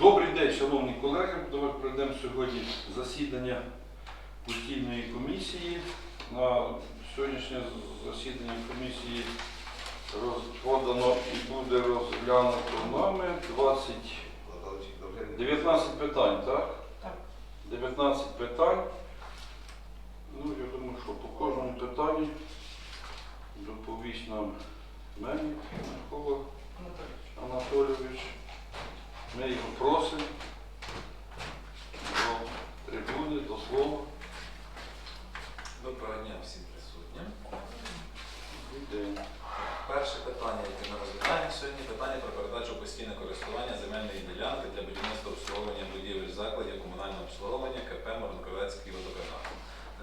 Добрий день, шановні колеги. Давайте пройдемо сьогодні засідання постійної комісії. На сьогоднішнє засідання комісії роз- подано і буде розглянуто нами 20, 19 питань, так? Так. 19 питань. Ну, я думаю, що по кожному питанню доповість нам Мельник Микола Анатолійович. Ми його просимо до трибуни, до слова. Доброго дня всім присутнім. День. Перше питання, яке ми розглядаємо сьогодні, питання про передачу постійне користування земельної ділянки для будівництва обслуговування будівель закладів комунального обслуговування КП Морнковецький водоканал.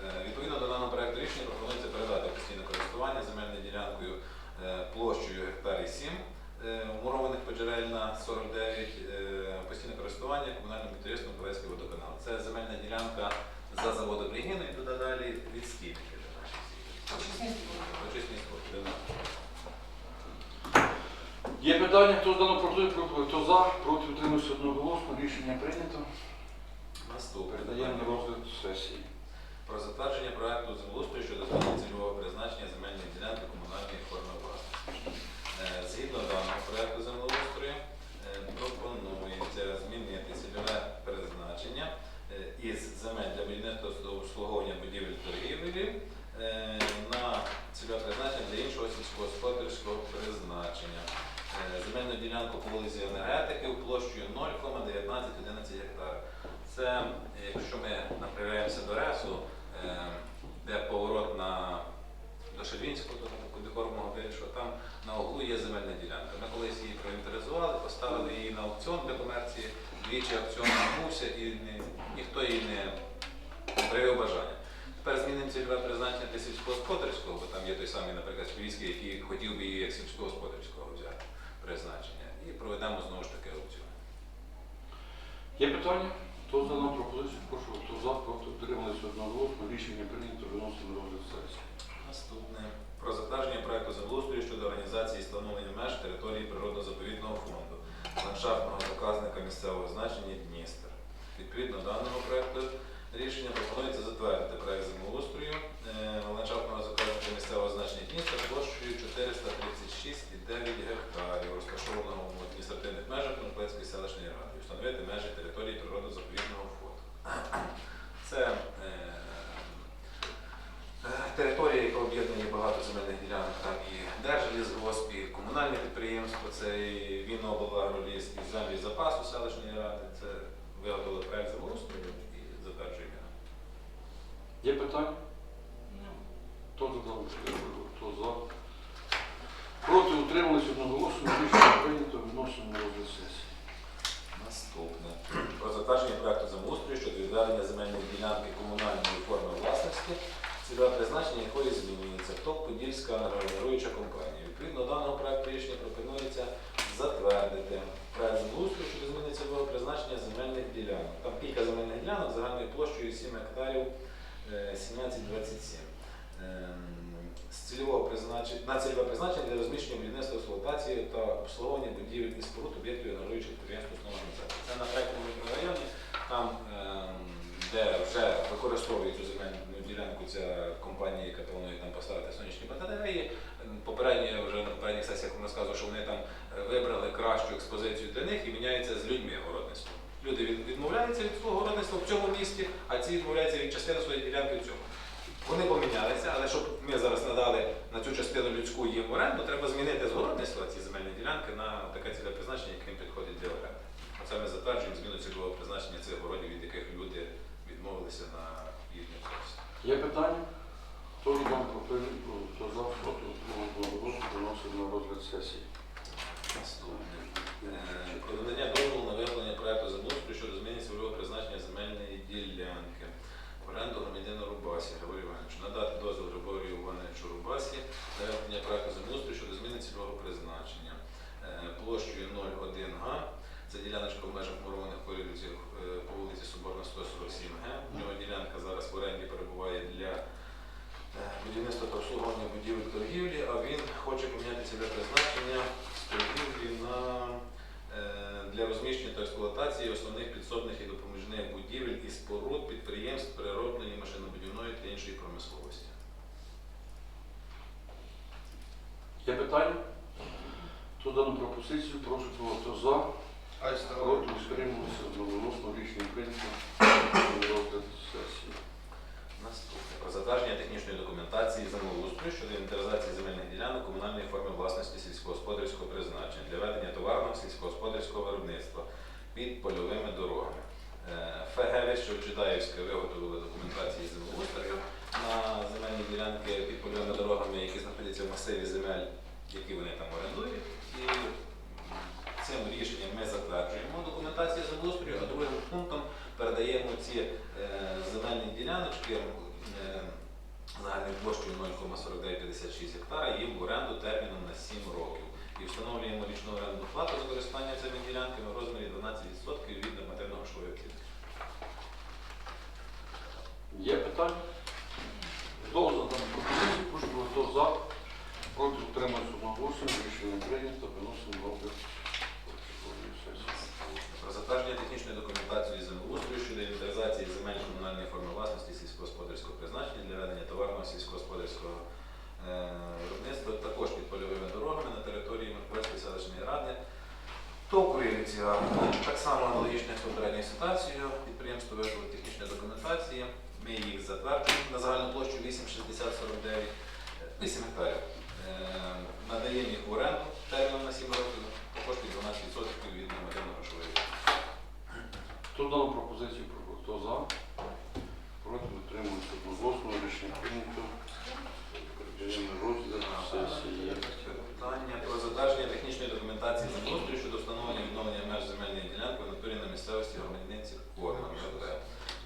Е, Відповідно до даного проекту рішення пропонується передати у постійне користування земельною ділянкою е, площею гектарів 7, е, умурованих поджерельна 49, е, постійне користування комунальним підприємством Морнковецький водоканал. Це земельна ділянка за заводом і туди далі від стільки для наших всіх. Почесні спорти. Є питання, хто здано проти, хто за, проти утримався одноголосно, рішення прийнято. Наступне Передаємо на розгляд сесії. про затвердження проекту землеустрою щодо зміни цільового призначення земельної ділянки комунальної форми власності. Е, Згідно даного проекту землеустрою е, пропонується змінити цільове призначення е, із земель для будівництва та обслуговування будівель торгівлі е, на цільове призначення для іншого сільськогосподарського призначення. Е, Земельну ділянку по вулиці енергетики площею 0,1911 гектар. Це, якщо ми направляємося до РЕСу, е, де поворот на до Шельвінського, до декорного вирішу, там на углу є земельна ділянка. Ми колись її проінтеризували, поставили її на аукціон для комерції, двічі аукціон відбувся і не- ніхто її не проявив бажання. Тепер змінимо цільове призначення для сільськогосподарського, бо там є той самий, наприклад, Співський, який хотів би її як сільськогосподарського взяти призначення. І проведемо знову ж таки аукціон. Є питання? Хто за дану пропозицію? Прошу, хто за, проти утрималися одноголосно, рішення прийнято, виносимо на розгляд сесії. Наступне про затвердження проекту землеустрою щодо організації і встановлення меж території природно-заповідного фонду ландшафтного заказника місцевого значення Дністер. Відповідно даного проекту рішення пропонується затвердити проект землеустрою е, ландшафтного заказника місцевого значення Дністер площею 436,9 гектарів, розташованого в адміністративних межах Конопецької селищної ради, і встановити межі території природно-заповідного фонду. Це е, Е, Територія, яка об'єднує багато земельних ділянок, там і Держлісгосп, і комунальне підприємство, це і Віноблагроліс, і землі запасу селищної ради. Це виготовили проект землеустрою і затверджуємо. його. Є питання? Хто за? Хто за? Проти утрималися одноголосно, рішення прийнято, виносимо на розгляд сесії. Наступне. Про затвердження проекту землеустрою щодо відведення земельної ділянки комунальної форми власності, цільове призначення якої змінюється ТОП Подільська генеруюча компанія. Відповідно даного проекту рішення пропонується затвердити проект землеустрою щодо зміни цільового призначення земельних ділянок. Там кілька земельних ділянок загальною площею 7 гектарів е, 1727. Ем, З цільового призначення на цільове призначення для розміщення будівництва експлуатації та обслуговування будівель і споруд об'єктів генеруючих підприємств основного організації. Це на третьому мікрорайоні, там, ем, де вже використовує цю земельну ділянку ця компанія, яка планує там поставити сонячні батареї. Ем, Попередньо вже на попередніх сесіях розказував, що вони там е, вибрали кращу експозицію для них і міняються з людьми городництвом. Люди відмовляються від свого городництва в цьому місті, а ці відмовляються від частини своєї ділянки в цьому. Вони помінялися, але щоб ми зараз надали на цю частину людську їм в оренду, треба змінити з городництва ці земельні ділянки на таке ціле призначення, яке їм підходить для оренди. Оце ми затверджуємо зміну цільового призначення цих городів, від яких люди відмовилися на їхню користь. Є питання? Хто за пропозицію? Хто за, проти утрималися одноголосно, на розгляд сесії. Наступне. Дозволу на виявлення проекту землеустрою щодо зміни цільового призначення земельної ділянки. В оренду громадянину Рубасі Григорію Івановичу. Надати дозвіл Григорію Івановичу Рубасі на виявлення проекту землеустрою щодо зміни цільового призначення. Е, Площею 01 га. Це діляночка в межах мурованих коридорів е, по вулиці Соборна 147 г. У нього ділянка зараз в оренді перебуває для е, будівництва та обслуговування будівель торгівлі, а він хоче поміняти цільове призначення торгівлі на е, для розміщення та експлуатації основних підсобних і допоміжних будівель і споруд підприємств переробної машинобудівної та іншої промисловості. Є питання? Хто дану пропозицію, прошу голосувати за. Проти утрималися одноголосно рішення прийнято. Розгляд сесії. Наступне про затвердження технічної документації землеустрою щодо інвентаризації земельних ділянок комунальної форми власності сільськогосподарського призначення для ведення товарного сільськогосподарського виробництва під польовими дорогами. Е, ФГВ Шевчедаївське виготовили документації землеустрою на земельні ділянки під польовими дорогами, які знаходяться в масиві земель, які вони там орендують. І цим рішенням ми затверджуємо документацію землеустрою, а другим пунктом передаємо ці е, земельні діляночки е, загальною площею 0,4956 гектара їм в оренду терміном на 7 років. І встановлюємо річну оренду плату за користування цими ділянками в розмірі 12% від нормативного грошової оцінки. Є питання? Хто за пропозицію, прошу голосувати за. Проти утрималися одноголосно рішення прийнято. Виносимо на розгляд протокольної сесії. Про затвердження технічної документації землеустрою щодо інвентаризації земель комунальної форми власності призначення для ведення товарного сільськогосподарського е, виробництва також під польовими дорогами на території Миколаївської селищної ради. Токурівці так само аналогічна попередньою ситуацією. Підприємство виробило технічні документації. Ми їх затверджуємо на загальну площу 86049, 8 гектарів. Е, Надаємо їх в оренду терміном на 7 років, також під 12% від нормативно-грошової. Хто дану пропозицію? Хто за? Проти утрималися одноголосно рішення прийнято. Передаємо розгляд сесії. Питання про затвердження технічної документації землеустрою щодо встановлення і відновлення меж земельної ділянки в натурі на місцевості громадянці Корма МВП.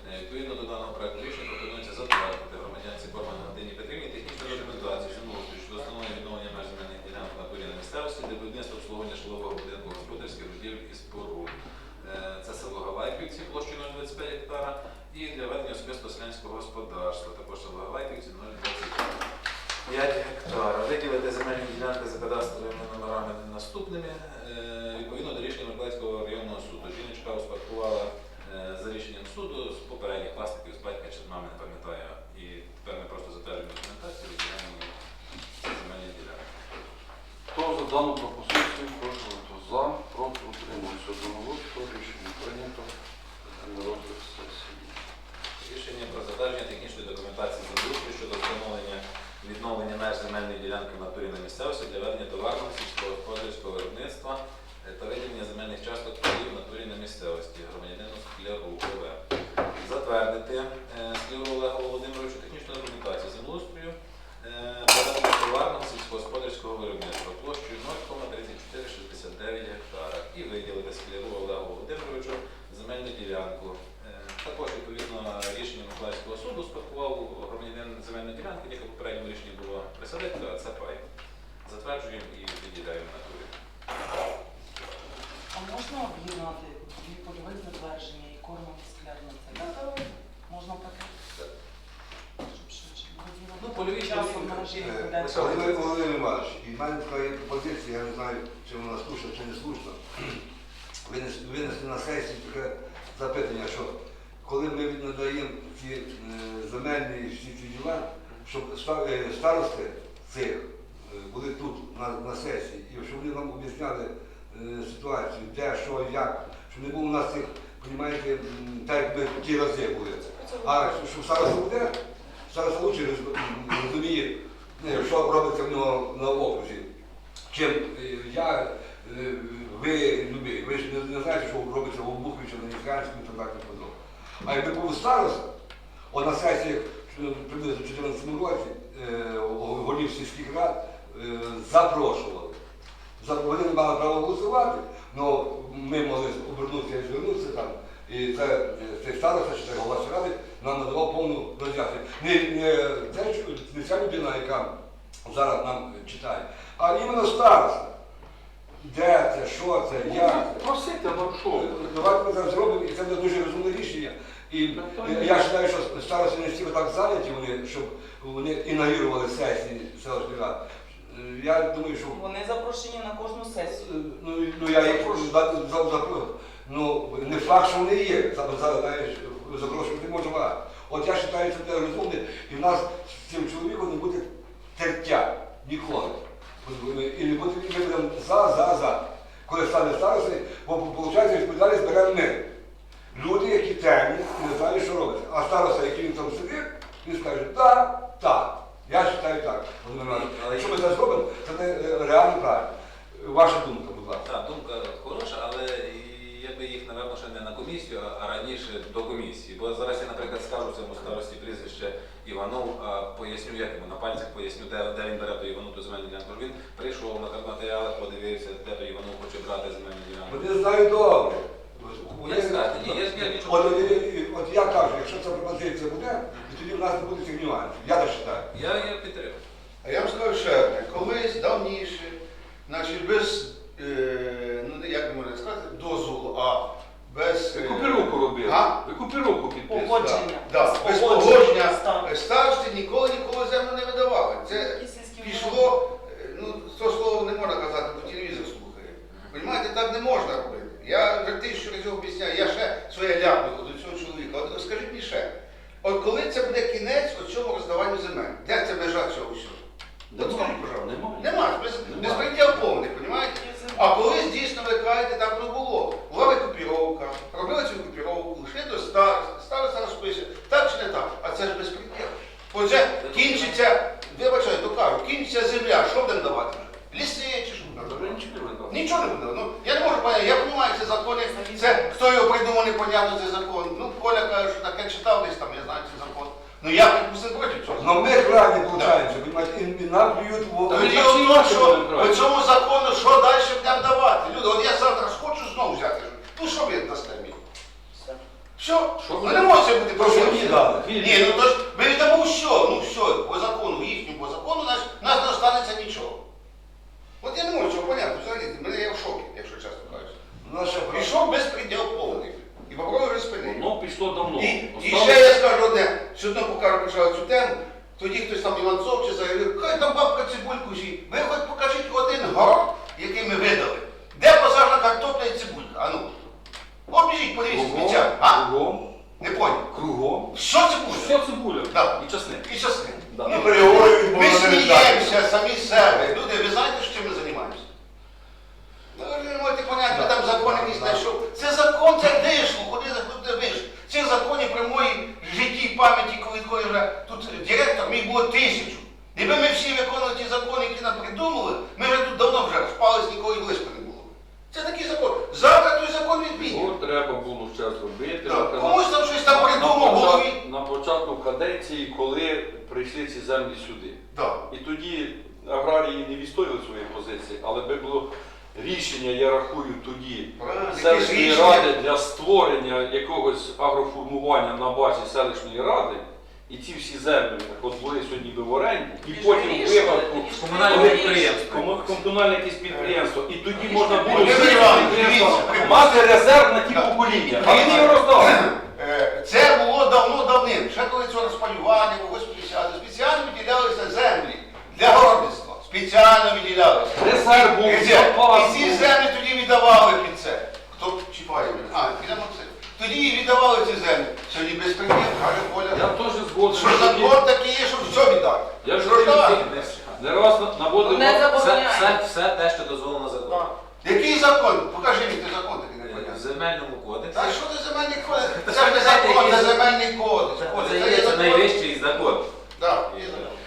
Е, Відповідно до даного проекту рішення пропонується затвердити громадянці Корма Галині Петрівні технічну документацію землеустрою щодо встановлення і відновлення меж земельних ділянок в натурі на місцевості для будівництва обслуговування житлового будинку господарських будівель і споруд. Е, Це село Галайківці площею 0,25 гектара і для ведення особистого селянського господарства, також село Галайківці 0,25 5 гектар. Виділити земельні ділянки за кадастровими номерами наступними. Е, Відповідно до рішення Миколаївського районного суду. Жіночка успадкувала е, за рішенням суду з попередніх власників, з батька чи з мами, не пам'ятаю. І тепер ми просто затверджуємо документацію, відділяємо ці земельні ділянки. Хто за дану пропозицію, прошу голосувати за. Проти утрималися одноголосно рішення прийнято. На розгляд сесії. Рішення про затвердження технічної документації землеустрою щодо встановлення відновлення меж земельної ділянки в натурі на місцевості для ведення товарного сільськогосподарського виробництва е, та виділення земельних часток паїв в натурі на місцевості громадянину Скляру ОВ. Затвердити е, Скляру Олегу Володимировичу технічну документацію землеустрою е, ведення товарного сільськогосподарського виробництва площею 0,3469 гектара і виділити Скляру Олегу Володимировичу земельну ділянку. Е, Також відповідно рішення Миколаївського суду спадкував громадянин земельної ділянки, яке в попередньому рішенні було присадити, а це пай. Затверджуємо і виділяємо на турі. А можна об'єднати дві польових затвердження і кормом і склярне це? Можна таке? Щоб швидше було діло. Ну, польові часом польові. на режимі Е, буде. лише- Володимир Володимир Іванович, і в мене така є пропозиція, я не знаю, чи вона слушна, чи не слушна. Винес- Винесли на сесію таке запитання, що коли ми надаємо ці е, земельні всі ці діла, щоб е, старости цих е, були тут на, на сесії, і щоб вони нам об'ясняли ситуацію, де, що, як, щоб не було у нас цих, розумієте, так якби ті рази були. А щоб староста буде, староста лучше розуміє, що робиться в нього на окрузі. Чим я, ви, любі, ви ж не, не знаєте, що робиться в Обуховичі, на Нісканському і так далі подобне. А якби був староста, от на сесіях приблизно в 2014 році е, голів сільських рад е, запрошували. Вони не мали права голосувати, але ми могли обернутися і звернутися там. І це, цей староста, чи це голова ради, нам надавав повну роз'яснення. Не, не, не ця людина, яка зараз нам читає, а іменно староста. Де це, що це, як це. Просите, ну що? Давайте ми це зробимо, і це буде дуже розумне рішення. І е, я вважаю, що старості не всі так зайняті, вони, щоб вони інавірували сесії селищної ради. Е, Я думаю, що Вони запрошені на кожну сесію. е, ну, ну я їх за, за, за, ну, не факт, що вони є. За, за, знаєш, запрошувати можна. От я вважаю, що це розумне, і в нас з цим чоловіком не буде тертя ніколи. І не ми будемо за, за, за. Коли стане старостою, бо виходить, відповідальність беремо ми. Люди, які темні, не знають, що робити. А староста, який він там сидить, він скаже, так, так. Я вважаю так. Якщо ми це зробимо, це е, реально правильно. Ваша думка, будь ласка. Так, думка хороша, але я би їх, напевно, ще не на комісію, а раніше до комісії. Бо зараз я, наприклад, скажу цьому старості прізвище Іванов, поясню, як йому на пальцях поясню, де, де він бере ту Івану ту земельну ділянку. Він прийшов на матеріалах, подивився, де той Іванов хоче брати земельну ділянку. Вони знають добре. Вони- Я ні, я ж- я нічого От, е, е, от я кажу, якщо ця пропозиція буде, і тоді в нас не буде цих нюансів. Я так вважаю. Я, я підтримую. А я вам скажу ще одне. Колись давніше, значить, без, е, ну як би можна сказати, дозволу, а без. Ви е, купіровку робили. А? Ви купіровку підписали. Погодження. Да, З без погодження погодження ставки. е, старости ніколи ніколи землю не видавали. Це Які сільські пішло, е, ну то слово не можна казати, бо телевізор слухає. Понімаєте, так не можна робити. Я вже тисячу разів об'ясняю, я ще своє ляпну до цього чоловіка. От скажіть мені ще, от коли це буде кінець от цьому роздаванню земель? Де це межа цього всього? От скажіть, пожалуйста. Немає. Нема, без, Нема. безпреділ повний, розумієте? А колись дійсно ви кажете, так не було. Була викупіровка, робили цю купіровку, йшли до староста, староста розпише, так чи не так, а це ж безпреділ. Отже, кінчиться, вибачаю, то кажу, кінчиться земля, що будемо давати вже? Ліси чи що? Ви нічого не видали. Нічого не буде. Ну, я не можу поняти, я розумію, це закони, це хто його придумав, непонятно цей закон. Ну, Коля каже, що таке читав десь там, я знаю цей закон. Ну я припустив проти цього. Но ми крайні получаємося, розумієте, і, і нам плюють в Тоді Ну, очі. так от чи то, інакше що буде правильно? по цьому закону, що далі будемо давати? Люди, от я завтра схочу знову взяти. Ну що ви дасте мені? Що? Що Ну ви? не може бути То, що проблем. мені дали. Ні, ну то ж ми віддамо що? Ну що, по закону, їхньому по закону, нас, нас не останеться нічого. От я не можу цього поняти, взагалі, мене я в шокі, якщо чесно кажучи. Наша Пішов безпреділ повний. І попробуй вже спинити. Воно пішло давно. І, і Осталось- ще я скажу одне, що одно покажу почав цю тему, тоді хтось там Іванцов чи заявив, хай там бабка цибульку жі. ми хоч покажіть один город, який ми видали. Де посажена картопля і цибулька? А ну. Обіжіть, подивіться Кругом, спеціально. А? кругом, Не поняв. кругом. Що цибуля? Все цибуля. Да. І часник. І часник. Да. Ну, переговорюють, бо Ми вони не сміємося самі з себе. Люди, ви знаєте, що чим ми займаємося? Ну, ви не можете поняти, ви там закон якийсь знайшов. Це закон, це дишло, куди заходите вийшли. Ці закони при моїй житті і пам'яті, коли, коли вже тут директор, мій було тисячу. Якби ми всі виконували ті закони, які нам придумали, ми вже тут давно вже спались, нікого і близько не було. Це такий закон. Завтра той закон відмінять. Його треба було ще зробити. Так, От, Комусь там щось там на- придумав на в голові. почат- На початку каденції, коли прийшли ці землі сюди. Да. І тоді аграрії не відстояли свої позиції, але би було рішення, я рахую, тоді селищної ради для створення якогось агроформування на базі селищної ради. І ці всі землі от були сьогодні в оренді, і потім в випадку Комунальне підприємство. комунальне якесь підприємство, і тоді можна було мати резерв на ті покоління. А він його роздав. Е, Це було давно давним. Ще коли цього розпалювання, когось спеціально. Спеціально виділялися землі для городництва. Спеціально виділялися. Резерв був, І ці- І ці землі тоді віддавали під це. Хто чіпає мене? А, підемо це. Тоді і віддавали ці землі. Сьогодні безпреділ, каже Я Коля. теж згоден. Що що закон такий є, щоб все віддати. Я вже Що ж так? Не раз на- наводив Не вам- Все, забороняє. все, все те, що дозволено законом. Який закон? Покажи мені той закон такий В непонятний. земельному кодексі. Та що ти земельний кодекс? Це ж не закон, це земельний кодекс. Це, це це є це закон. найвищий закон. Так,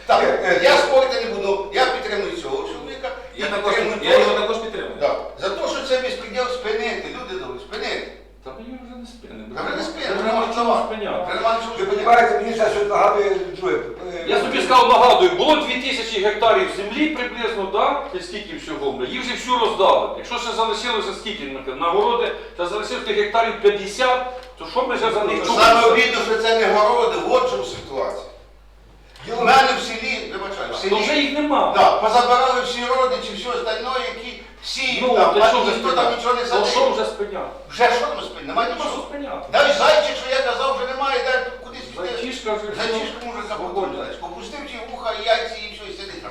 так, я спорити не буду, я підтримую цього чоловіка. Я, також, підтримую я його також підтримую. Так, За те, що це безпреділ спинити, люди добрі, спинити. Та він вже не спинить. Та вже не спинимо, Вже не спиняти. Нічого Ви розумієте, мені зараз щось нагадує друге. Я собі сказав, нагадую, було 2000 гектарів землі приблизно, да? Чи скільки всього? Їх вже всю роздали. Якщо ще залишилося скільки, нагороди, та залишилося тих гектарів 50, то що ми ще за них Саме чубимося? обідно, що це не городи, от в чому ситуація. У мене в селі, вибачаю, в То вже їх нема. да, позабирали всі родичі, все остальне, які сіють Ну, там, а що вже ніхто там нічого не? То що вже спиняти? Вже що там спинь, немає нічого. спиняти. Навіть зайчик, що я казав, вже немає, де кудись піти. Зайчишка вже Зайчишка може свободна. запустити. Попустив ті вуха, і яйці і все, і сидить там.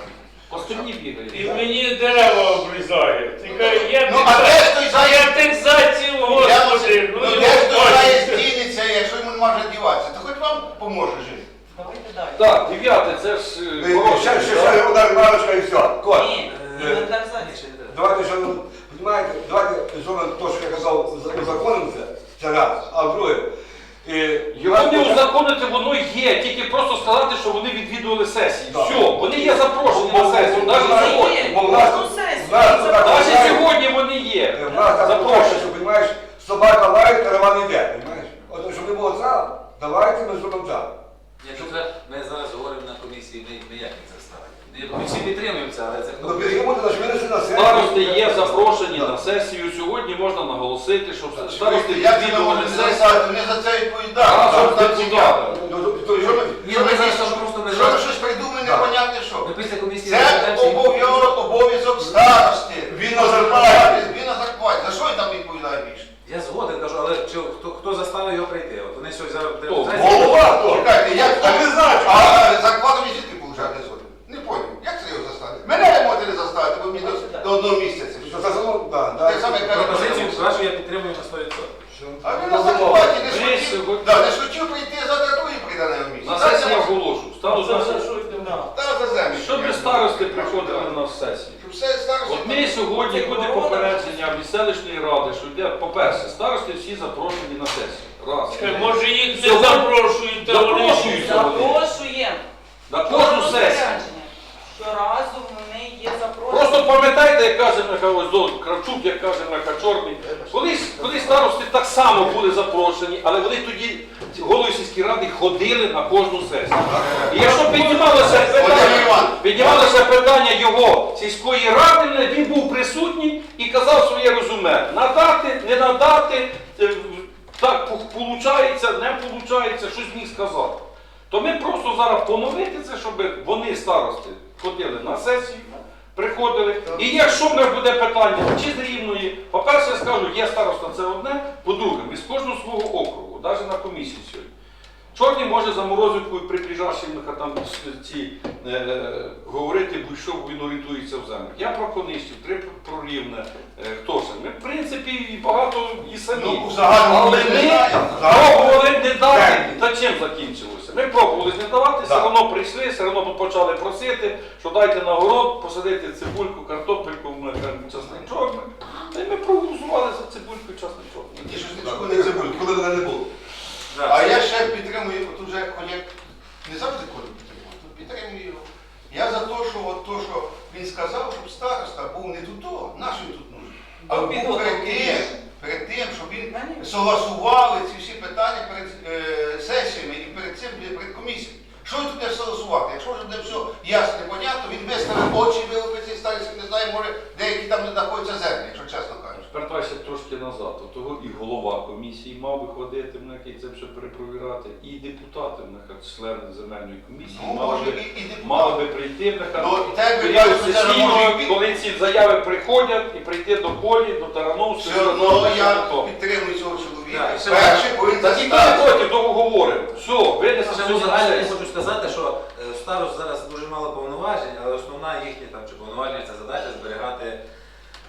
По стіні бігають. І мені дерева обрізає. Тільки я Ну, а де ж той заяць? я тих зайців, господи, ну Ну не де ж той заяць бачите. дінеться, якщо йому нема вже діватися? То хоч вам поможе жити. Давайте далі. Так, дев'яте, це ж е, Ще, ще, ще одна ремарочка і все. Коль. Ні, Е, інвентаризація. Давайте, що, ну, розумієте, давайте зробимо те, що я казав, узаконимо це, це раз, а друге, е, не узаконити, воно є, тільки просто сказати, що вони відвідували сесії. Так. Все, вони є запрошені на сесію, навіть Вони сьогодні. Навіть сьогодні вони є. Е, В нас так Запрошені. що, розумієш, собака лає, караван йде, розумієш? От, щоб не було це, давайте ми зробимо це. Якщо це ми зараз говоримо на комісії, ми, як заставимо? Ми всі підтримуємо це, але це Ну, хто? сесію. Старости є запрошені на сесію. Сьогодні можна наголосити, що все- Старости, Я це відвідували сесію. Не за це там Ну, Ні, ми зараз просто не Що ви щось придумали, непонятне що? Ми після комісії Це розглядаємо, чи- обов'язок, обов'язок старости. Він на зарплаті. Він на зарплаті. За що він там відповідає більше? Я згоден кажу, але чи, хто, хто заставив його прийти? От вони сьогодні зараз Хто? Голова хто? Чекайте, як А ви знаєте? А зарплату він звідки получати не згоден? Не поняв. Як це його заставити? Мене не можете не заставити, бо мені до, до одного місяця. Що це само, да, да. Так само, як пропозицію вашу я підтримую на 100%. Що? А він на зарплаті не Ми схотів. сьогодні- Да, не схотів прийти, завтра другий прийде на його місце. На Так, сесії я- оголошу. Стану Це за за сесію. що йдемо? Да. Та за землю. Щоб і старости приходили на сесію. Щоб все старості. От ми сьогодні буде попередження від селищної ради, що йде, по-перше, старости всі запрошені на сесію. Раз. Е, Може їх не запрошують, та вони Запрошують. Запрошуємо. На кожну сесію. Щоразу вони є запрошені. Просто пам'ятайте, як каже Михайло Здолт, Кравчук, як каже Миха Чорний, колись, колись старости так само були запрошені, але вони тоді, ці голови сільської ради, ходили на кожну сесію. І якщо піднімалося питання, Іванович. піднімалося питання його сільської ради, він був присутній казав своє резюме. Надати, не надати, е, так виходить, не виходить, щось міг сказати. То ми просто зараз поновити це, щоб вони, старости, ходили на сесію, приходили. І якщо в них буде питання чи з рівної, по-перше, я скажу, є староста це одне, по-друге, ми з кожного свого округу, навіть на комісії сьогодні. Чорний може за морозивкою при там ці е, е, говорити, будь-що він орієнтується в землях. Я про конистів, три про рівне, е, хто це. Ми, в принципі, і багато і самі. Ну, в Але ми не пробували не дати. Та чим закінчилося? Ми пробували не давати, все одно прийшли, все одно почали просити, що дайте на город, посадити цибульку, картопельку, ми кажемо, часничок. Та й ми проголосували за цибульку часничок. Ті, що нічого Коли не це коли мене не було. А я ще підтримую, от уже як не завжди коли підтримую, то підтримую його. Я за те, що от то, що він сказав, щоб староста був не тут, наш нашим тут нужен. А був перед тим, перед тим, щоб він согласували ці всі питання перед е, сесіями і перед цим перед комісією. Що він тут буде согласувати? Якщо вже буде все ясно і понятно, він виставив очі, вилупить цей старості, не знаю, може деякі там не знаходяться землі, якщо чесно кажучи. Вертайся трошки назад. От Того і голова комісії мав би ходити, в який це все перепровірати, і депутати, них, члени земельної комісії, Ну, мали може, би, і, і мали би прийти них, Ну, і так період кажуть, це може і- коли ці заяви приходять, і прийти до полі, до Тарановського. Все одно я підтримую цього все Перший повинен Та тільки не застати. проти, довго. Все, винесли Ще сьогодні на загально я сесію. хочу сказати, що е, старост зараз дуже мало повноважень, але основна їхня там чи повноваження це задача зберігати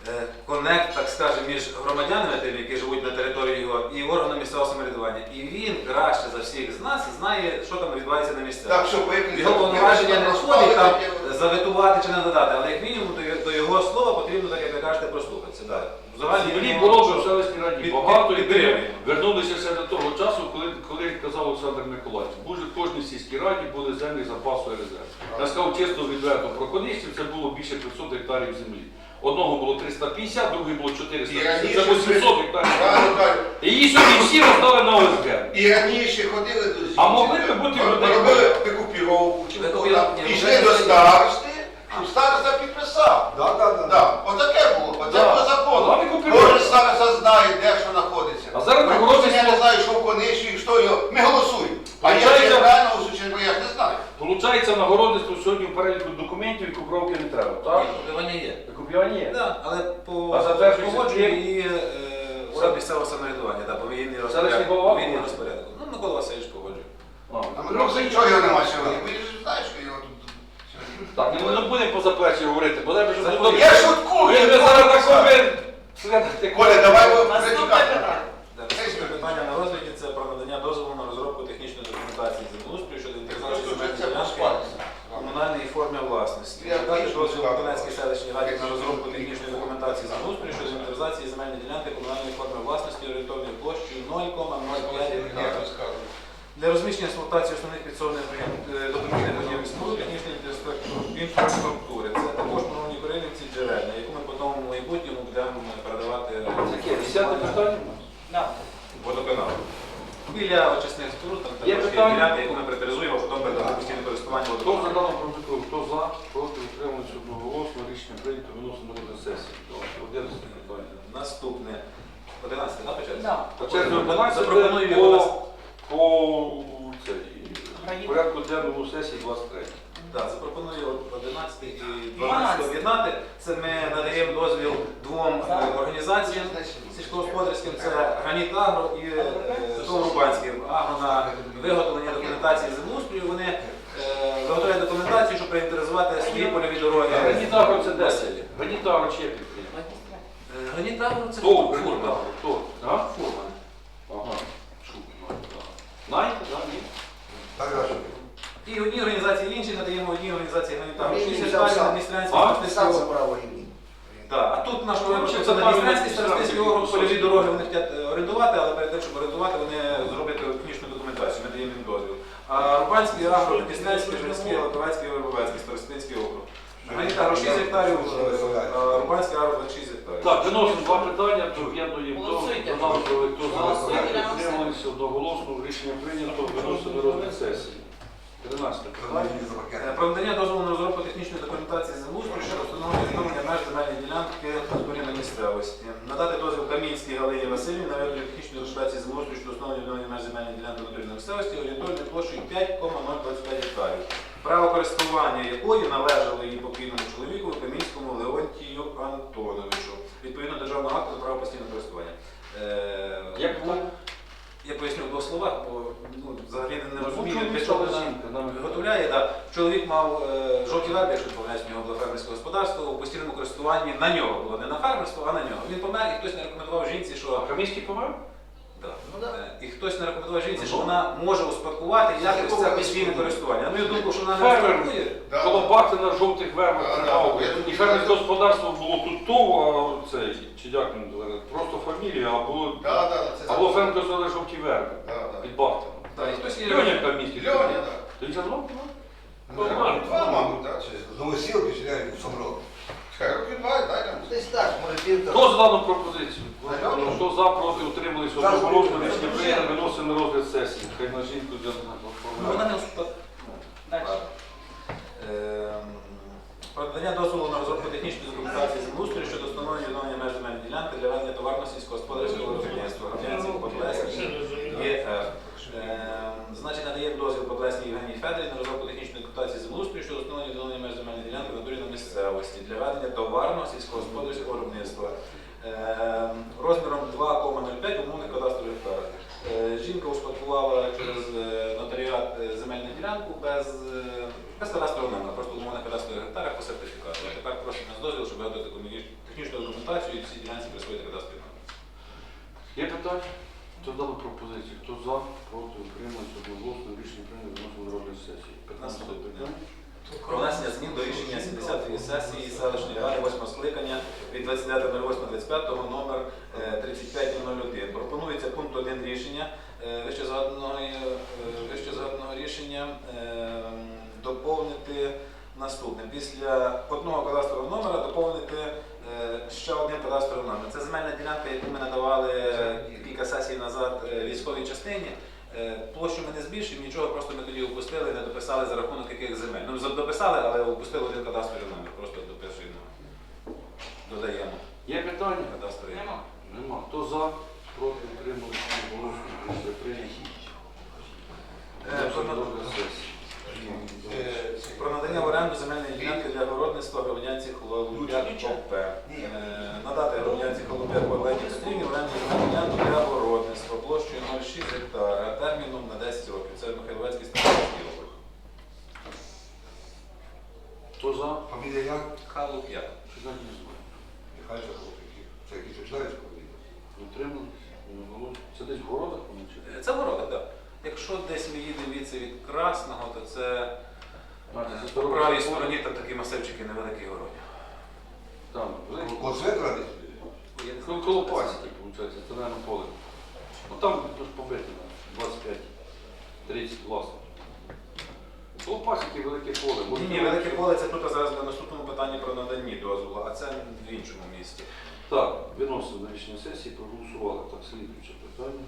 е, коннект, так скажемо, між громадянами, тими, які живуть на території його, і органами місцевого самоврядування. І він краще за всіх з нас знає, що там відбувається на місцях. Так, що поїхали. Його повноваження не входить там заветувати чи не додати, але як мінімум до, його- до його слова потрібно, так як ви кажете, прослухатися. Да. В загальній Землі було що- в селищній раді багато, і вернулися ще до того часу, коли, коли казав Олександр Миколаївич, дуже в кожній сільській раді були землі запасу і резерву. Я сказав чесно відверто, про конистів це було більше 500 гектарів землі. Одного було 350, другого було 450, раніше це 800 гектарів. І її сьогодні всі роздали на ОСГ. І раніше ходили до А могли би бути люди- робили ні, пішли ну, до старости, щоб староста підписав. Да, да, да. Да, отаке було, староста знає, де що знаходиться. А зараз на Припустимо, я не знаю, що в конечі, що його. Ми голосуємо. А я Получається- голосую, чи не я ж не знаю. Получається, на городництво сьогодні в переліку документів і купровки не треба, так? Купування є. Купівання є. Да, але по А затверджується погодженню чим? і е, орган місцевого самоврядування, да, повинні Селищний голова розпорядок. Повинні погоджує? розпорядок. Ну, Микола Васильович погоджує. А, А ми просто нічого його немає сьогодні. Ви ж знаєте, що його тут. Так, ми не будемо по заплечі говорити, бо вже Заходь. Я шуткую! Ви я ви зараз так Коля, давай ви питання. Наступне питання на розгляді це про надання дозволу на розробку технічної документації землеустрою щодо інтеграції земельної ділянки комунальній формі власності. Я Надати дозвіл Донецькій селищній раді на розробку технічної документації землеустрою щодо інвентаризації земельної ділянки комунальної форми власності орієнтовною площею 0,05 Я гектара. Для розміщення експлуатації основних підсобних допоміжних будівель споруд технічної інфраструктури- інфраструктури. Це також мовні коринівці джерельна, яку ми потім в майбутньому будемо передавати Таке, десяте питання. Да. водоканалу. Біля очисних споруд, там Є також є питання? ділянка, яку ми претаризуємо, а потім передамо постійне користування Хто за водоканалу. дану протокол, хто за, проти утримується одноголосно, рішення прийнято, виносимо на розгляд сесії. Одинадцяте питання. Наступне. 11, да, початку? Да. По черзі 11 Запропоную по, його по цей, порядку денному сесії 23. Так, запропоную 11 і 12 12. об'єднати. Це ми надаємо дозвіл двом е, організаціям сільськогосподарським. Це Граніт Агро і е, Рубанський Агро на виготовлення документації землеустрою. Вони е, виготовляють документацію, щоб проінтеризувати свої польові дороги. Гранітагро це 10. Гранітагро чи є підприємство? Граніт Агро це Хто фурман. Гранітагро? Хто? А? Фурман. Ага. Так. Знаєте, так? Ні? І одній організації і іншій надаємо одній організації Агро. Він 60 взяв балів сам. на А? Сам забрав її. Так, а тут наш Ну, виборчий це це на старостинський правильно. округ польові дороги вони хочуть е, орендувати, але перед тим, щоб орендувати, вони зроблять технічну документацію, ми даємо їм дозвіл. А Рубанський, Агро, Дністрянський, Жирський, Лаковецький, Вербовецький, старостинський округ. Агро 6 гектарів, Рубанський Агро 26 гектарів. Так, виносимо два питання, об'єднуємо до Голосуйте. донавчого, хто за, Голосуйте, одноголосно, рішення прийнято, виносимо на розгляд сесії. 13 питання. Мені за пакет. Е, Про надання дозволу на розробку технічної документації землеустрою щодо встановлення відновлення меж земельної ділянки на місцевості. Надати дозвіл Камінській Галині Васильівні на вироблення технічної документації землеустрою щодо встановлення земельної ділянки на місцевості орієнтовною площею 5,025 гектарів. Право користування якої належало її покійному чоловіку Камінському Леонтію Антоновичу. Відповідно державного акту на право постійного користування. Е, Як було? я поясню в двох словах, бо ну, взагалі не Ну, розумію, для чого? Нам- виготовляє. Да. Чоловік мав е, жовті верби, якщо не помиляюсь, в нього було фермерське господарство, у постійному користуванні на нього було, не на фермерство, а на нього. Він помер, і хтось не рекомендував жінці, що Камінський помер? Да. Ну, да. Е, і хтось не рекомендував жінці, що вона може успадкувати якось це постійне користування. На мою думку, що вона не Фермер. успадкує. Да. Коло бахти на жовтих вербах Да, тримав. да. І фермерське господарство було тут то, а цей, чи як він називає, просто фамілія, а було, Да, да, це а було фермерське господарство жовті верби. Да, да. Під Бахтином. Да, і хтось є- Льоня Камінський. Льоня, так. То він задавав? Два, мабуть, так. З Новосілки чи як Сомрок? Чекай, роки два, дай там. Десь так, може півтора. Хто за дану пропозицію? Зальону? Хто за, проти, утримались За, одноголосно, рішення прийнято, виносимо на розгляд сесії. Хай на жінку для Ну, не. Дальше. Ем, Про надання дозволу на розробку технічної документації землеустрою щодо встановлення відновлення меж земельної ділянки для ведення товарного сільськогосподарського виробництва громадянців Подлеській ЄФ. Ем, Значить, надає дозвіл Подлеській Євгенії Федорі на розробку технічної документації землеустрою щодо встановлення відновлення меж земельної ділянки в натурі на місцевості для ведення товарного сільськогосподарського виробництва ем, розміром 2,05 умовних кадастрових гектарів. Е, Жінка успадкувала через е, нотаріат е, земельну ділянку без, без кадастрового номера, просто умовних кадастрових гектарах по сертифікату. Тепер просить нас дозвіл, щоб таку технічну документацію і всі ділянці присвоїти кадастровий номер. Є питання? Хто дав пропозицію? Хто за, проти, утримались, одноголосно, рішення прийнято, на розгляд сесії. 15 питання. Про внесення змін до рішення 70-ї сесії селищної ради 8 скликання від 29.08.25 номер е, 3501. Пропонується пункт 1 рішення е, вище е, рішення е, доповнити наступним. Після одного кадастрового номера доповнити е, ще одним кадастровим номером. Це земельна ділянка, яку ми надавали кілька сесій назад військовій частині. Е, Площу ми не збільшуємо, нічого, просто ми тоді опустили, не дописали за рахунок яких земель. Ну, дописали, але опустили один кадастровий номер, просто дописуємо. Додаємо Є питання? кадастровий Нема. Нема. Хто за, проти, утримались, прийняті. Е, про. Е, Про надання в оренду земельної ділянки для городництва громадянці Холодяк ОП. Е, Надати громадянці Холодяк Олені Петрівні в оренду земельну ділянку для городництва площею 0,6 гектара терміном на 10 років. Це Михайловецький Старостинський округ. Хто Фамілія як? Знаю. Нехай це хлопці. Це якісь читають фамілії. Утримали. Це десь в городах Це ворота, так. Якщо десь ми їдемо від від Красного, то це е, по правій стороні там такі масивчики невеликі городі. Там, великі. Коло десь? Я не знаю, Коло що це. пасіки, виходить, це, мабуть, поле. Ну там дуже побити, 25-30 власне. Коло пасіки велике поле. Ні, ні, велике поле це тут а зараз на наступному питанні про наданні дозволу, а це в іншому місті. Так, виносимо на рішення сесії, проголосували. Так, слідуюче питання.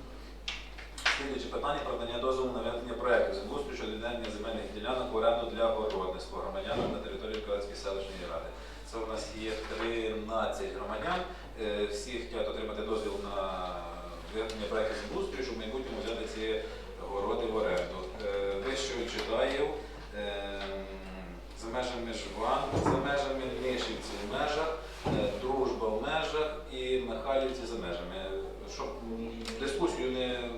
Слідуюче питання про надання дозволу на ведення проєкту землеустрою щодо відведення земельних ділянок в оренду для городництва громадянам на території Калицької селищної ради. Це у нас є 13 громадян. Е, Всі хочуть отримати дозвіл на ведення проєкту землеустрою, щоб в майбутньому взяти ці городи в оренду. Е, Вище читаю за межами Жван, за межами Нишівці в межах, е, Дружба в межах і Михайлівці за межами. Щоб дискусію не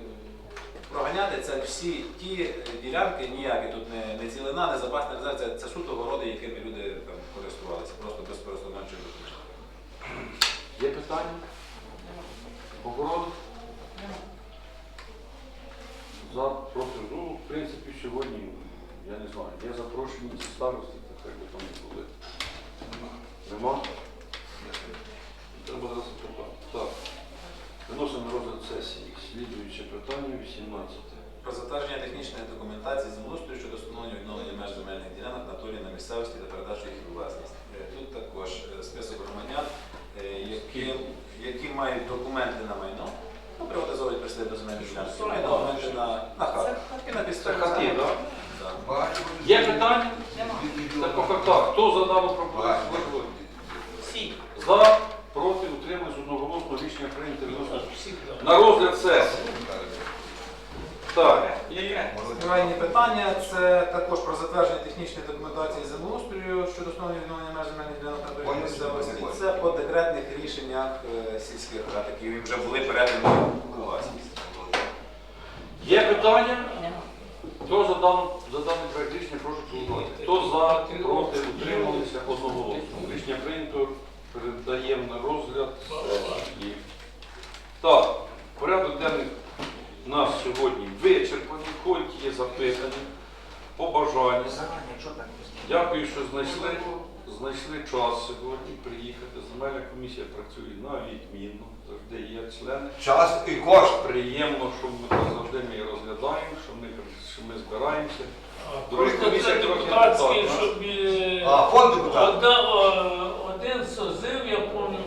проганяти, це всі ті е, ділянки, ніякі тут не, не цілина, не запасна резерв, це, це суто городи, якими люди там користувалися, просто без користувальчих документів. Є питання? По городу? За, проти. Ну, в принципі, сьогодні, я не знаю, є запрошені ці старості, так як би там не були. Нема? Треба зараз. Так. Виносимо розгляд сесії. Слідуюче питання 18. Про затвердження технічної документації землеустрою щодо встановлення відновлення меж земельних ділянок на турі на місцевості та передачу їх у власність. Е, Тут також е, список громадян, е, які, які мають документи на майно, ну, приватизовують прислід до земельних ділянок, мають документи на, на хату. І на Це підставі. хати, так? Да. Є питання? Нема. Так по фактах. Хто за дану пропозицію? Всі. За, рішення прийнято. На розгляд сесії. Так. І Крайнє питання це також про затвердження технічної документації землеустрою щодо встановлення відновлення меж земельних ділянок на території місцевості. Це по декретних рішеннях е, сільських рад, які вже були передані у власність. є питання? Хто за дану за даний проект рішення, прошу голосувати. Хто за, проти, утрималися одноголосно. Рішення прийнято. Передаємо на розгляд сесії. Так, порядок денний у нас сьогодні вичерпаний, хоч є запитання, побажання. Дякую, що знайшли, знайшли час сьогодні приїхати. Земельна комісія працює на відмінно, завжди є члени. Час і кошт. Приємно, що ми завжди ми розглядаємо, що ми, що ми збираємося. А, Друге, Просто комісія це трохи депутатський, депутат, щоб... е, А, фонд депутат. Один созив, я пам'ятаю,